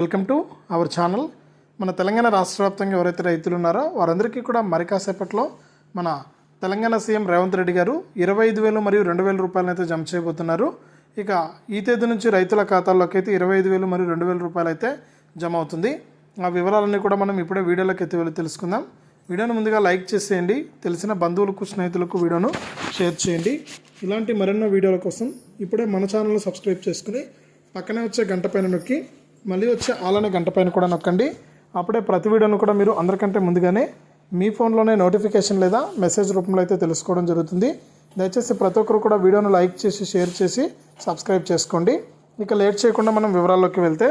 Welcome to our channel. మన తెలంగాణ రాష్ట్ర వ్యాప్తంగా ఎవరైతే రైతులు ఉన్నారో వారందరికీ కూడా మరి కాసేపట్లో మన తెలంగాణ సీఎం రేవంత్ రెడ్డి గారు ఇరవై ఐదు వేలు మరియు రెండు వేల రూపాయలను అయితే జమ చేయబోతున్నారు. ఇక ఈ తేదీ నుంచి రైతుల ఖాతాల్లోకి అయితే ఇరవై ఐదు వేలు మరియు రెండు వేల రూపాయలు అయితే జమ అవుతుంది. ఆ వివరాలన్నీ కూడా మనం ఇప్పుడే వీడియోలోకి అయితే వెళ్ళి తెలుసుకుందాం. వీడియోను ముందుగా లైక్ చేసేయండి. తెలిసిన బంధువులకు స్నేహితులకు వీడియోను షేర్ చేయండి. ఇలాంటి మరెన్నో వీడియోల కోసం ఇప్పుడే మన ఛానల్ను సబ్స్క్రైబ్ చేసుకుని పక్కనే వచ్చే గంట పైన నొక్కి మళ్ళీ వచ్చే అలానే గంట పైన కూడా నొక్కండి. అప్పుడే ప్రతి వీడియోను కూడా మీరు అందరికంటే ముందుగానే మీ ఫోన్లోనే నోటిఫికేషన్ లేదా మెసేజ్ రూపంలో అయితే తెలుసుకోవడం జరుగుతుంది. దయచేసి ప్రతి ఒక్కరు కూడా వీడియోను లైక్ చేసి షేర్ చేసి సబ్స్క్రైబ్ చేసుకోండి. ఇక లేట్ చేయకుండా మనం వివరాల్లోకి వెళ్తే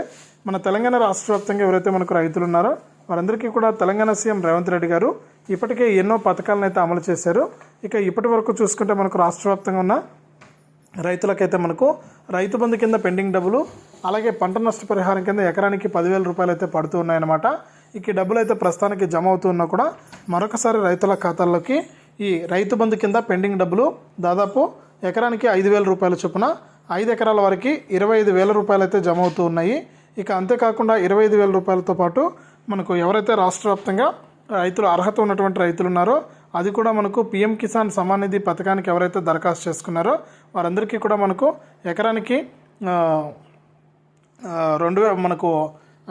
మన తెలంగాణ రాష్ట్ర వ్యాప్తంగా ఎవరైతే మనకు రైతులు ఉన్నారో వారందరికీ కూడా తెలంగాణ సీఎం రేవంత్ రెడ్డి గారు ఇప్పటికే ఎన్నో పథకాలను అయితే అమలు చేశారు. ఇక ఇప్పటి వరకు చూసుకుంటే మనకు రాష్ట్ర వ్యాప్తంగా ఉన్న రైతులకైతే మనకు రైతు బంధు కింద పెండింగ్ డబ్బులు అలాగే పంట నష్టపరిహారం కింద ఎకరానికి పదివేల రూపాయలు అయితే పడుతూ ఉన్నాయన్నమాట. ఇక ఈ డబ్బులు అయితే ప్రస్తుతానికి జమ అవుతూ ఉన్నా కూడా మరొకసారి రైతుల ఖాతాల్లోకి ఈ రైతు బంధు కింద పెండింగ్ డబ్బులు దాదాపు ఎకరానికి ఐదు వేల రూపాయల చొప్పున ఐదు ఎకరాల వరకు ఇరవై ఐదు వేల రూపాయలు అయితే జమ అవుతూ ఉన్నాయి. ఇక అంతేకాకుండా ఇరవై ఐదు వేల రూపాయలతో పాటు మనకు ఎవరైతే రాష్ట్ర వ్యాప్తంగా రైతులు అర్హత ఉన్నటువంటి రైతులు ఉన్నారో అది కూడా మనకు పిఎం కిసాన్ సమాన్ నిధి పథకానికి ఎవరైతే దరఖాస్తు చేసుకున్నారో వారందరికీ కూడా మనకు ఎకరానికి రెండు మనకు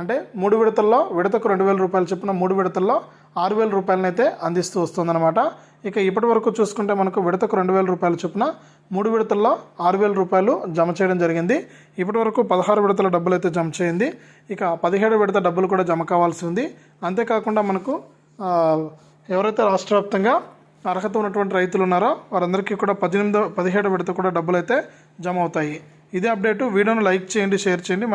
అంటే మూడు విడతల్లో విడతకు రెండు వేల రూపాయలు చొప్పున మూడు విడతల్లో ఆరు వేల రూపాయలను అయితే అందిస్తూ వస్తుందన్నమాట. ఇక ఇప్పటి వరకు చూసుకుంటే మనకు విడతకు రెండు వేల రూపాయల చొప్పున మూడు విడతల్లో ఆరు వేల రూపాయలు జమ చేయడం జరిగింది. ఇప్పటి వరకు పదహారు విడతల డబ్బులు అయితే జమ చేయింది. ఇక పదిహేడు విడత డబ్బులు కూడా జమ కావాల్సి ఉంది. అంతేకాకుండా మనకు ఎవరైతే రాష్ట్ర వ్యాప్తంగా అర్హత ఉన్నటువంటి రైతులు ఉన్నారో వారందరికీ కూడా పద్దెనిమిదో పదిహేడు విడత కూడా డబ్బులు అయితే జమ అవుతాయి. ఇదే అప్డేటు. వీడియోను లైక్ చేయండి షేర్ చేయండి.